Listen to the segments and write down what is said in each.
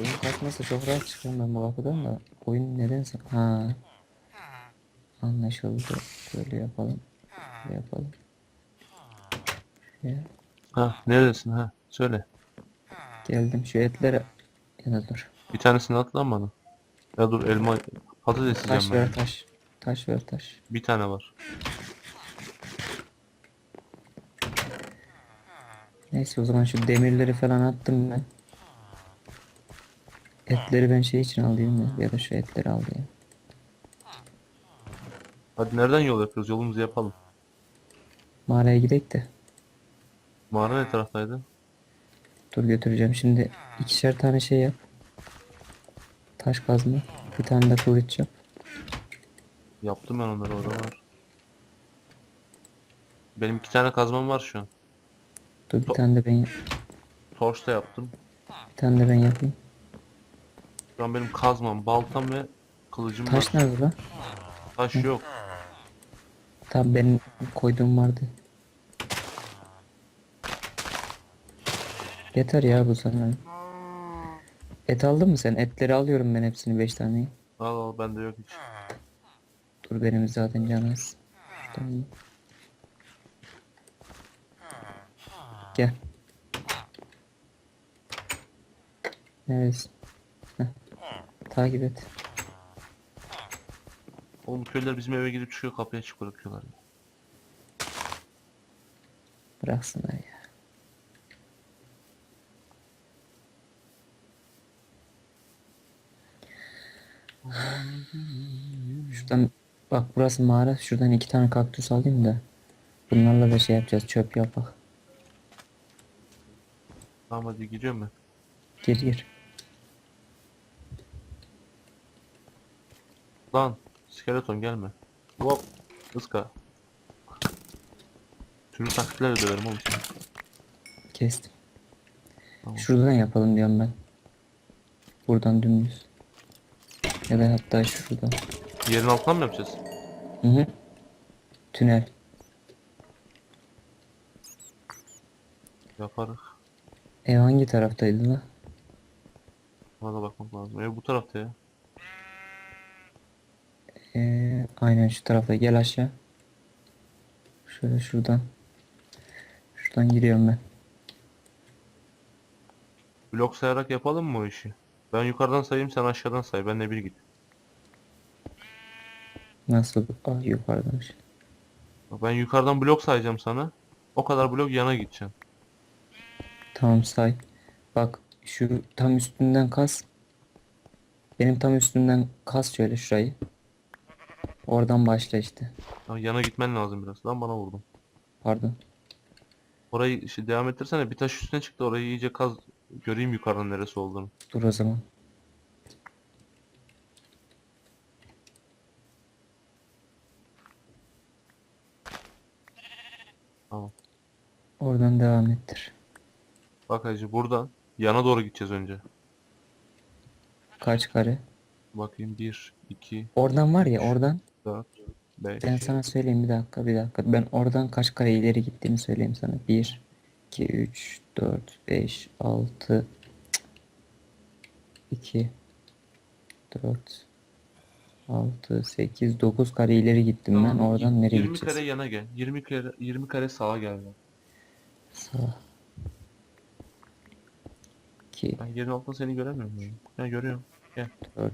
Oyun kasması çok rahat çıkıyorum ben bu kapıdan da. Oyun nedense... Ha. Anlaşıldı. Böyle yapalım. Böyle yapalım. Şuraya. Ha neredesin ha? Söyle. Geldim şu etlere. Ya da dur. Bir tanesini at lan bana. Ya dur elma patates Taş yiyeceğim ben. ver taş. Taş ver taş. Bir tane var. Neyse o zaman şu demirleri falan attım ben. Etleri ben şey için alayım ya. Ya da şu etleri alayım. Hadi nereden yol yapıyoruz? Yolumuzu yapalım. Mağaraya gidelim de. Mağara ne taraftaydı? Dur götüreceğim. Şimdi ikişer tane şey yap. Taş kazma. Bir tane de kılıç yap. Yaptım ben onları orada var. Benim iki tane kazmam var şu an. Dur bir tane de ben Torch da yaptım. bir tane de ben yapayım. Şu an benim kazmam, baltam ve kılıcım Taş var. nerede lan? Taş yok. Tamam benim koyduğum vardı. Yeter ya bu sana. Et aldın mı sen? Etleri alıyorum ben hepsini 5 taneyi. Al al bende yok hiç. Dur benim zaten canız. Tamam. Gel. Neredesin? Takip et. Oğlum köylüler bizim eve girip çıkıyor kapıya açık bırakıyorlar. ya. Bıraksınlar ya. Şuradan bak burası mağara. Şuradan iki tane kaktüs alayım da. Bunlarla da şey yapacağız. Çöp yapak. Tamam hadi gidiyorum ben. Gir gir. Lan skeleton gelme. Hop ıska. Türlü taktiklerle döverim oğlum seni. Kestim. Tamam. Şuradan yapalım diyorum ben. Buradan dümdüz. Ya da hatta şuradan. Yerin altından mı yapacağız? Hı hı. Tünel. Yaparız. Ev hangi taraftaydı la? Bana bakmak lazım. Ev bu tarafta ya. Aynen şu tarafta. Gel aşağı. Şöyle şuradan. Şuradan giriyorum ben. Blok sayarak yapalım mı o işi? Ben yukarıdan sayayım sen aşağıdan say. Ben de bir git. Nasıl? Aa yukarıdan. şey. Bak ben yukarıdan blok sayacağım sana. O kadar blok yana gideceksin. Tamam say. Bak şu tam üstünden kas. Benim tam üstünden kas şöyle şurayı. Oradan başla işte. Ya yana gitmen lazım biraz. Lan bana vurdum. Pardon. Orayı işte devam ettirsene. Bir taş üstüne çıktı. Orayı iyice kaz. Göreyim yukarıdan neresi olduğunu. Dur o zaman. Tamam. Oradan devam ettir. Bak hacı buradan yana doğru gideceğiz önce. Kaç kare? Bakayım 1, 2, Oradan var ya oradan. 4, 5. Ben sana söyleyeyim bir dakika bir dakika. Ben oradan kaç kare ileri gittiğimi söyleyeyim sana. 1, 2, 3, 4, 5, 6, 2, 4, 6, 8, 9 kare ileri gittim ben. Oradan nereye 20 gideceğiz? kare yana gel. 20 kare 20 kare sağa gel. lan. Sağ. 2, Ben yerin altında seni göremiyorum. Ya. Ben görüyorum. Gel. 4,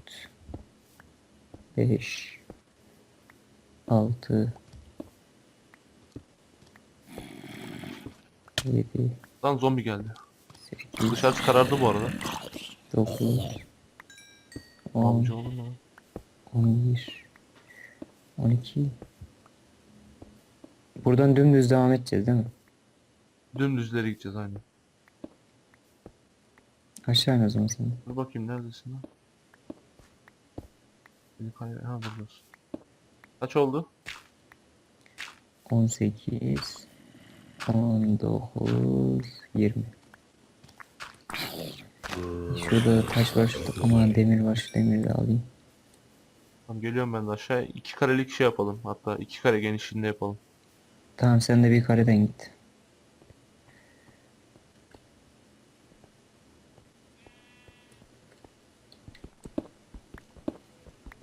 5, 6, 7, Lan zombi geldi. 8, Dışarısı karardı bu arada. 9, 10, Amca olur mu? lan? 11 12 Buradan dümdüz devam edeceğiz değil mi? Dümdüzleri gideceğiz aynı. Aşağı in o zaman sen. de. Dur bakayım neredesin lan? Beni kay- Ha buradasın. Kaç oldu? 18 19 20 Şurada taş var şurada aman demir var şu demiri de alayım. Tamam geliyorum ben de aşağı. iki karelik şey yapalım. Hatta iki kare genişliğinde yapalım. Tamam sen de bir kareden git.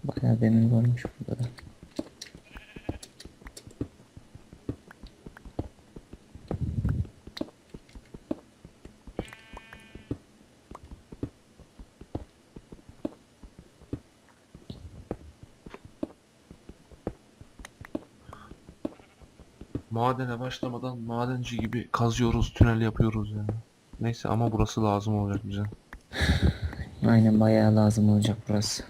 Bayağı demir varmış burada da. Madene başlamadan madenci gibi kazıyoruz, tünel yapıyoruz ya. Neyse ama burası lazım olacak bize. Aynen bayağı lazım olacak burası.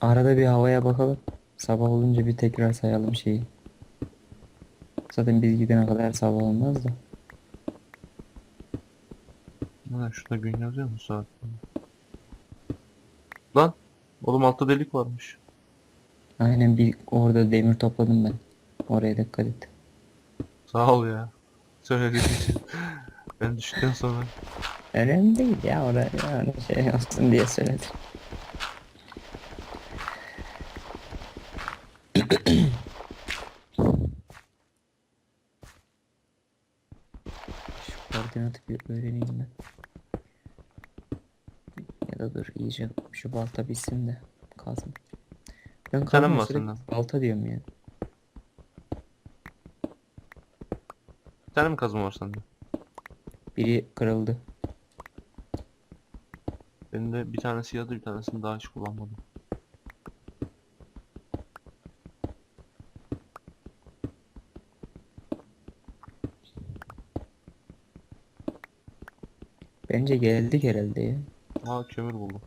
Arada bir havaya bakalım. Sabah olunca bir tekrar sayalım şeyi. Zaten biz gidene kadar sabah olmaz da. Ha, şurada gün yazıyor mu saat? Lan! Oğlum altta delik varmış. Aynen bir orada demir topladım ben. Oraya dikkat et. Sağ ol ya. Söylediğin için. ben düştükten sonra. Önemli değil ya oraya yani şey olsun diye söyledim. Şu koordinatı bir öğreneyim ben. Ya da dur iyice şu balta bitsin de kazma. Ben sürekli senden? balta diyorum ya. Bir tane mi kazma var sende? Biri kırıldı. Benim de bir tanesi yadı bir tanesini daha hiç kullanmadım. Bence geldik herhalde ya. Aa kömür buldum.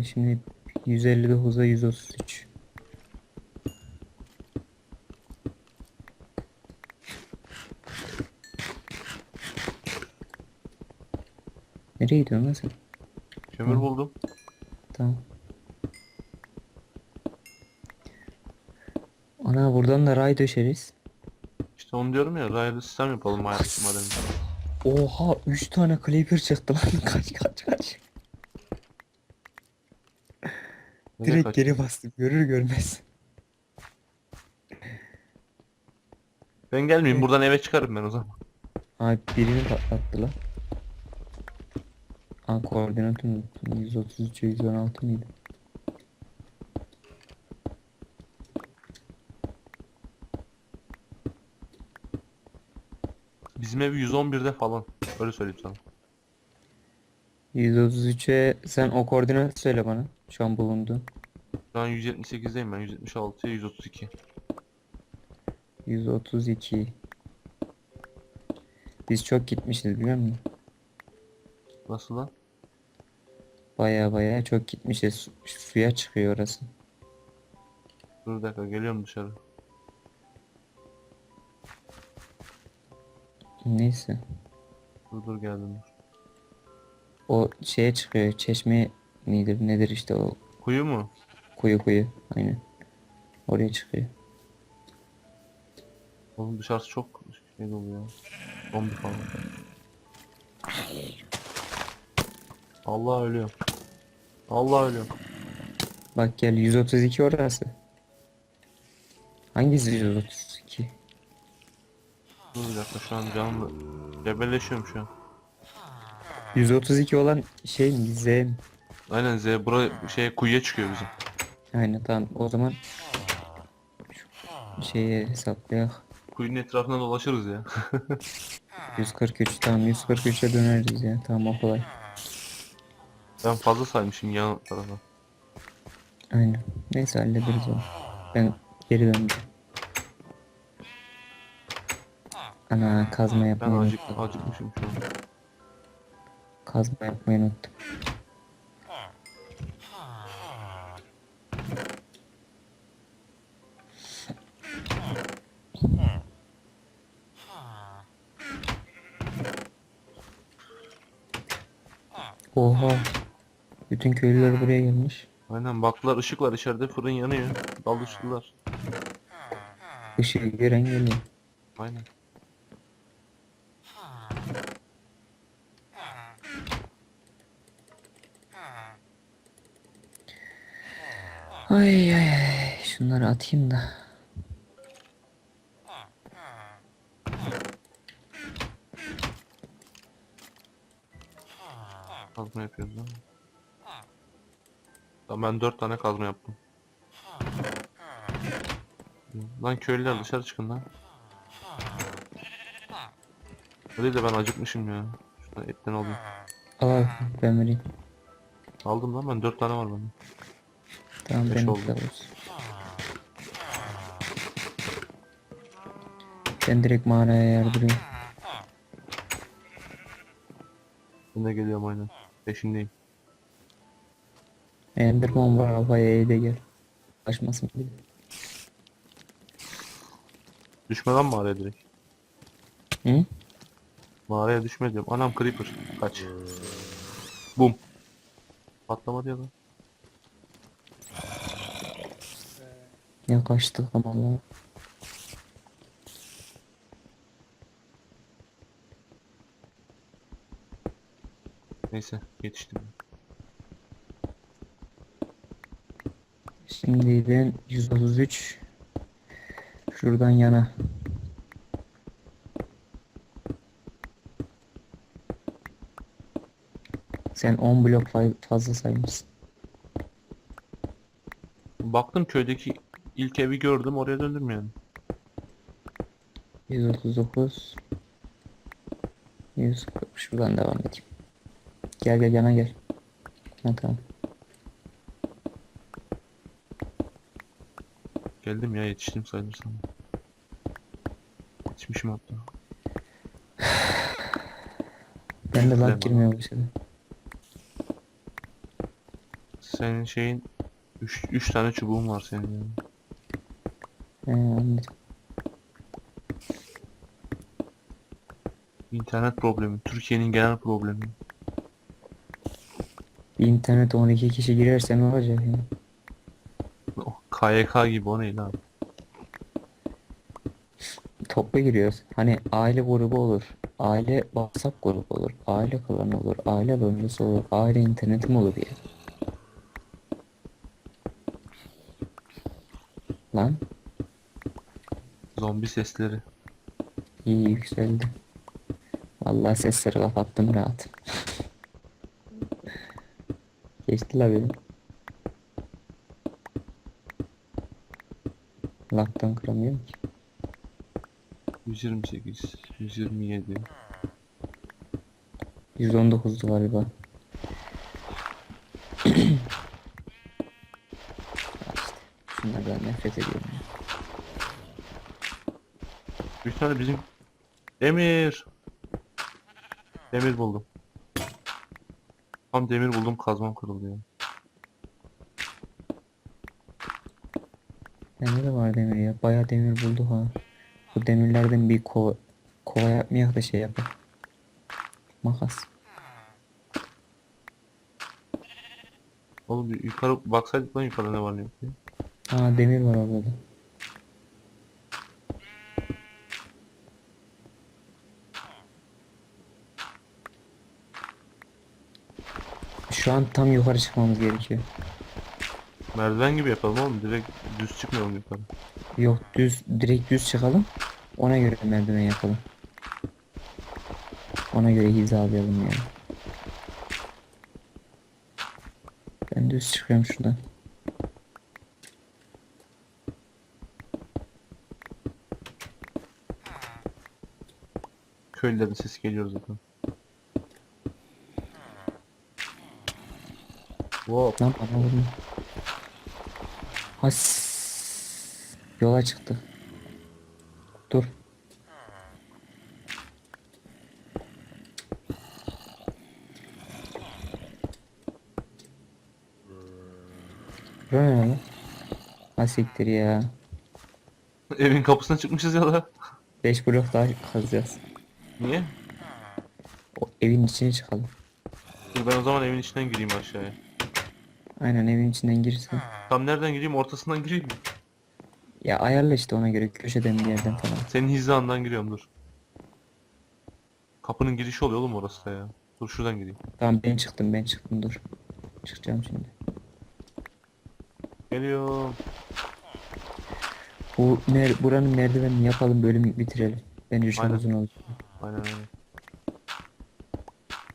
Ee, şimdi 159'a 133. Nereye gidiyorsun lan sen? Kömür Hı. buldum. Tamam. Ana buradan da ray döşeriz. İşte onu diyorum ya raylı sistem yapalım hayat madeni. Oha 3 tane creeper çıktı lan. kaç kaç kaç. Nereye Direkt kaç- geri bastım. Görür görmez. Ben gelmeyeyim buradan eve çıkarım ben o zaman. Abi birini patlattı lan. Aa koordinatı unuttum. 133 116 mıydı? Bizim ev 111'de falan. Öyle söyleyeyim sana. 133'e sen o koordinatı söyle bana. Şu an bulunduğun. Şu an 178'deyim ben. 176'ya 132. 132. Biz çok gitmişiz biliyor musun? Nasıl lan? Baya baya çok gitmişiz. Su- suya çıkıyor orası. Dur bir dakika geliyorum dışarı. Neyse. Dur dur geldim dur. O şeye çıkıyor. Çeşme nedir nedir işte o Kuyu mu? kuyu kuyu. Aynen. Oraya çıkıyor. Oğlum dışarısı çok şey dolu ya. Zombi falan. Allah ölüyorum. Allah ölüyorum. Bak gel 132 orası. Hangisi 132? Dur bir dakika şu an canımla cebelleşiyorum şu an. 132 olan şey mi? Z mi? Aynen zebra şey kuyuya çıkıyor bizim. Aynen tamam. O zaman şu şeye hesaplayak. Kuyunun etrafına dolaşırız ya. 143 tamam 143'e döneriz ya. Tamam o kolay. ben fazla saymışım yan tarafa. Aynen. Neyse hallederiz onu. Ben geri döndüm. Ana kazma Ben acık, acıkmışım şu an. Kazma yapmayı unuttum. Oha. Bütün köylüler buraya gelmiş. Aynen baktılar ışık var içeride fırın yanıyor. Dalıştılar. Işığı gören geliyor. Aynen. Ay ay ay. Şunları atayım da. Kazma yapıyoruz değil mi? Ben 4 tane kazma yaptım. Lan köylüler dışarı çıkın lan. Öyle de ben acıkmışım ya. Şuradan etten alayım. Al abi ben vereyim. Aldım lan ben 4 tane var bende. Tamam Beş benim oldu. de olsun. Ben direkt mağaraya yardırıyorum. Ben de geliyorum aynen. Peşindeyim. Enderman var havaya de gel. Kaçmasın bir de. Düşme lan mağaraya direkt. Hı? Mağaraya düşme diyorum. Anam creeper. Kaç. Bum. Patlamadı ya lan. Ya kaçtık ama. Neyse yetiştim. Şimdi ben 133 şuradan yana. Sen 10 blok fazla saymışsın. Baktım köydeki ilk evi gördüm oraya döndüm yani. 139 140 şuradan devam edeyim. Gel gel yana gel. Ha, tamam. Geldim ya yetiştim sayılır sana. Yetişmişim hatta. Ben de lag girmeye başladı. Senin şeyin 3 3 tane çubuğun var senin yani. He anladım. İnternet problemi. Türkiye'nin genel problemi. İnternet 12 kişi girerse ne olacak ya? O KYK gibi o ne lan? Toplu giriyoruz. Hani aile grubu olur. Aile WhatsApp grubu olur. Aile klanı olur. Aile bölgesi olur. Aile interneti mi olur ya? Lan Zombi sesleri. iyi yükseldi. Vallahi sesleri kapattım rahat. Geçti la benim. Laktan kıramıyorum ki. 128, 127. 119'du galiba. işte, şunlardan nefret ediyorum. ya. Bir tane bizim Demir. Demir buldum. Tam demir buldum kazmam kırıldı ya. Bende de var demir ya. Bayağı demir buldu ha. Bu demirlerden bir kova, kova yapmayak da şey yapar. Makas. Oğlum bir yukarı baksaydık lan yukarıda ne var ne yok diye. Demir var orada da. Şu an tam yukarı çıkmamız gerekiyor. Merdiven gibi yapalım oğlum direkt düz çıkmayalım yukarı. Yok düz direkt düz çıkalım. Ona göre merdiven yapalım. Ona göre hizalayalım yani. Ben düz çıkıyorum şuradan. Köylülerin sesi geliyor zaten. Wow. Lan bana vurma. Has. Yola çıktı. Dur. Bura ne? Ha siktir ya. Evin kapısına çıkmışız ya da. 5 blok daha kazacağız. Niye? O evin içine çıkalım. Dur ben o zaman evin içinden gireyim aşağıya. Aynen evin içinden girsen. Tam nereden gireyim? Ortasından gireyim mi? Ya ayarla işte ona göre köşeden bir yerden falan. Senin hizandan giriyorum dur. Kapının girişi oluyor oğlum orası da ya. Dur şuradan gireyim. Tamam ben çıktım ben çıktım dur. Çıkacağım şimdi. Geliyorum. Bu mer buranın merdivenini yapalım bölümü bitirelim. Bence çok Aynen. uzun olacak. Aynen aynen.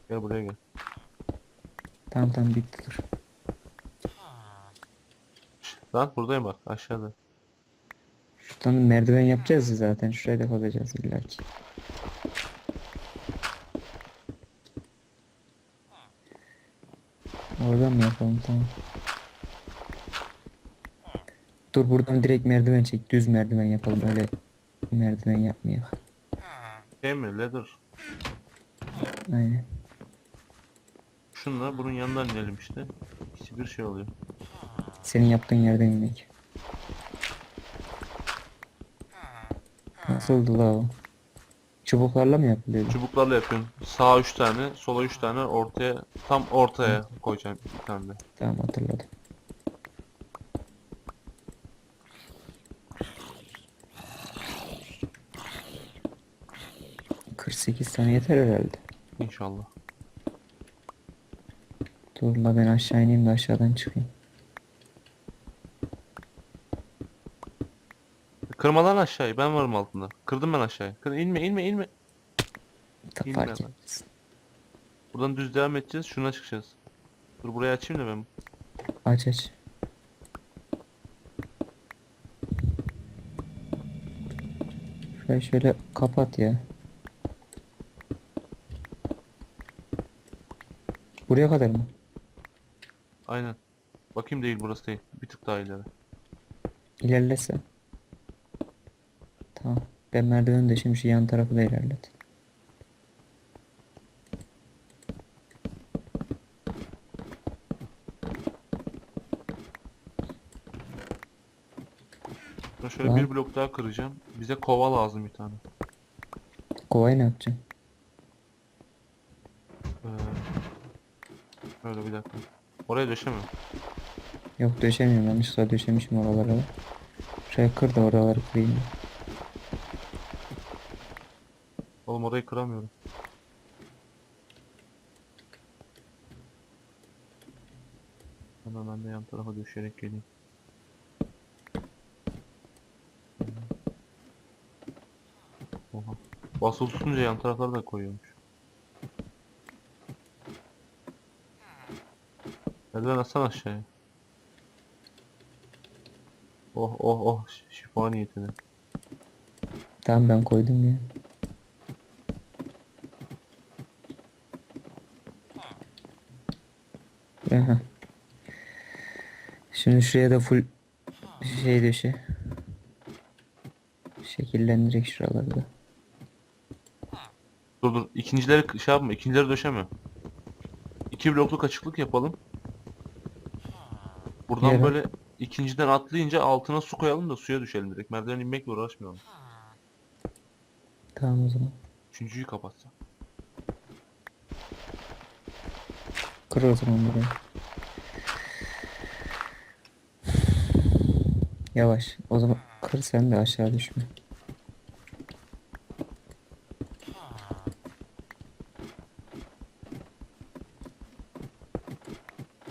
Gel buraya gel. Tamam tamam bitti dur. Lan buradayım bak aşağıda. Şuradan merdiven yapacağız ya zaten. Şuraya da koyacağız illa ki. Oradan mı yapalım tamam. Dur buradan direkt merdiven çek. Düz merdiven yapalım. Öyle merdiven yapmayalım. Şey mi leather? Aynen. Şunla bunun yanından inelim işte. İkisi bir şey oluyor. Senin yaptığın yerden inmek. Nasıldı la o? Çubuklarla mı yapılıyor? Çubuklarla yapıyorsun. Sağa 3 tane, sola 3 tane, ortaya tam ortaya koyacağım bir tane de. Tamam hatırladım. ...48 tane yeter herhalde. İnşallah. Dur la ben aşağı ineyim de aşağıdan çıkayım. Kırmadan aşağıya ben varım altında. Kırdım ben aşağıya. Kır, inme inme inme. Ta İnme fark lan. Buradan düz devam edeceğiz. Şuna çıkacağız. Dur burayı açayım da ben. Aç aç. Şurayı şöyle kapat ya. Buraya kadar mı? Aynen. Bakayım değil burası değil. Bir tık daha ileri. İlerlese. Ben merdiveni de şimdi şu yan tarafı da ilerlet. Ben şöyle Tamam. bir blok daha kıracağım. Bize kova lazım bir tane. Kovayı ne yapacaksın? Ee, öyle bir dakika. Oraya döşeme. Yok döşemiyorum yanlışlıkla döşemişim oralara. Şuraya kır da oraları kırayım. Oğlum orayı kıramıyorum. Hemen ben de yan tarafa döşeyerek geleyim. Oha. Basılı tutunca yan tarafları da koyuyormuş. Merdiven atsana aşağıya. Oh oh oh şifa niyetine. Tamam ben koydum ya. Aha. Şimdi şuraya da full şey döşe. Şekillendirek şuraları da. Dur dur ikincileri şey yapma ikincileri döşeme. İki blokluk açıklık yapalım. Buradan Yere. böyle ikinciden atlayınca altına su koyalım da suya düşelim direkt. Merdiven inmekle uğraşmayalım. Tamam o zaman. Üçüncüyü kapatsa. Kır o zaman burayı. Yavaş. O zaman kır sen de aşağı düşme.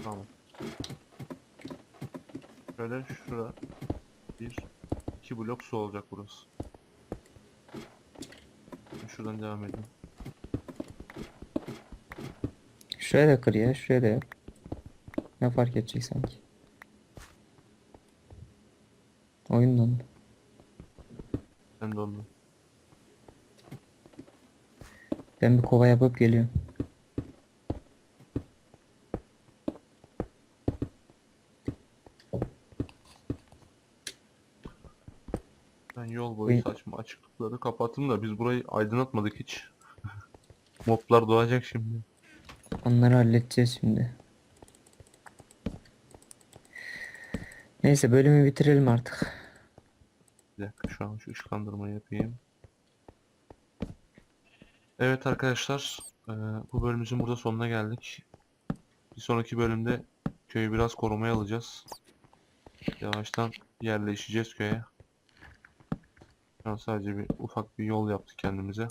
Tamam. Şöyle şura bir iki blok su olacak burası. Şuradan devam edelim. Şuraya da kır ya. Şuraya da yap. Ne fark edecek sanki? Oyun dondu. Ben de onu. Ben bir kova yapıp geliyorum. Ben yol boyu Uy- saçma açıklıkları kapattım da biz burayı aydınlatmadık hiç. Moblar doğacak şimdi. Onları halledeceğiz şimdi. Neyse bölümü bitirelim artık. Bir dakika şu an şu ışıklandırmayı yapayım. Evet arkadaşlar eee, bu bölümümüzün burada sonuna geldik. Bir sonraki bölümde köyü biraz korumaya alacağız. Yavaştan yerleşeceğiz köye. Şu an sadece bir ufak bir yol yaptık kendimize.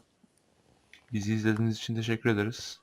Bizi izlediğiniz için teşekkür ederiz.